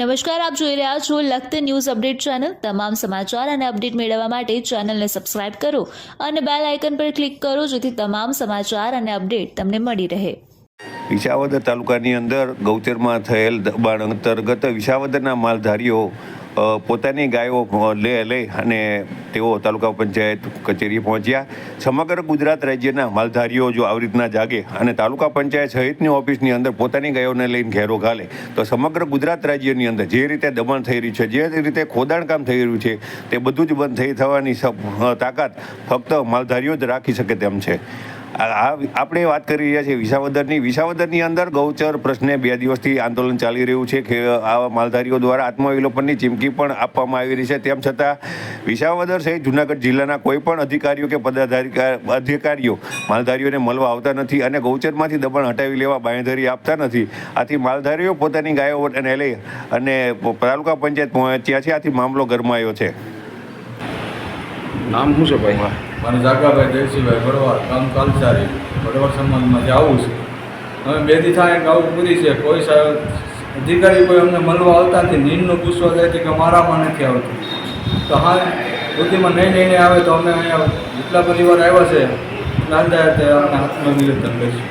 નમસ્કાર, આપ જોઈ રહ્યા છો લખત ન્યૂઝ અપડેટ ચેનલ. તમામ સમાચાર અને અપડેટ મેળવવા માટે ચેનલને સબસ્ક્રાઇબ કરો અને બેલ આઇકન પર ક્લિક કરો જેથી તમામ સમાચાર અને અપડેટ તમને મળી રહે. વિસાવદર તાલુકાની અંદર ગૌચરમાં થયેલ દબાણ અંતર્ગત વિસાવદરના માલધારીઓ પોતાની ગાયો લે, લઈ અને તેઓ તાલુકા પંચાયત કચેરી પહોંચ્યા. સમગ્ર ગુજરાત રાજ્યના માલધારીઓ જો આવી રીતના જાગે અને તાલુકા પંચાયત સહિતની ઓફિસની અંદર પોતાની ગાયોને લઈને ઘેરો ઘાલે, તો સમગ્ર ગુજરાત રાજ્યની અંદર જે રીતે દમણ થઈ રહ્યું છે, જે રીતે ખોદાણ કામ થઈ રહ્યું છે, તે બધું જ બંધ થઈ થવાની તાકાત ફક્ત માલધારીઓ જ રાખી શકે તેમ છે. આપણે વાત કરી રહ્યા છીએ વિસાવદરની. વિસાવદરની અંદર ગૌચર પ્રશ્ને બે દિવસથી આંદોલન ચાલી રહ્યું છે કે આવા માલધારીઓ દ્વારા આત્મવિલોપનની ચીમકી પણ આપવામાં આવી રહી છે. તેમ છતાં વિસાવદર સહિત જુનાગઢ જિલ્લાના કોઈ પણ અધિકારીઓ કે પદાધિકારી અધિકારીઓ માલધારીઓને મળવા આવતા નથી અને ગૌચરમાંથી દબાણ હટાવી લેવા બાંયધરી આપતા નથી. આથી માલધારીઓ પોતાની ગાયોને લઈ અને તાલુકા પંચાયત પહોંચ્યા છે. આથી મામલો ગરમાયો છે. નામ શું છે ભાઈ? મારે જાગાભાઈ દેવસીભાઈ બરોબર ગામ કાલસારી બરોબર સંબંધમાં આવું છે. હવે બે દી થાય આવું પૂરી છે. કોઈ અધિકારી કોઈ અમને મળવા આવતા નથી. નીંદનું પૂછવા જાય છે કે મારામાં નથી આવતું. તો હા, બુદ્ધિમાં નહીં લઈને આવે તો અમે અહીંયા જેટલા પરિવાર આવ્યા છે નાંદા તે અમને હાથમાં નિવેદન કરીશું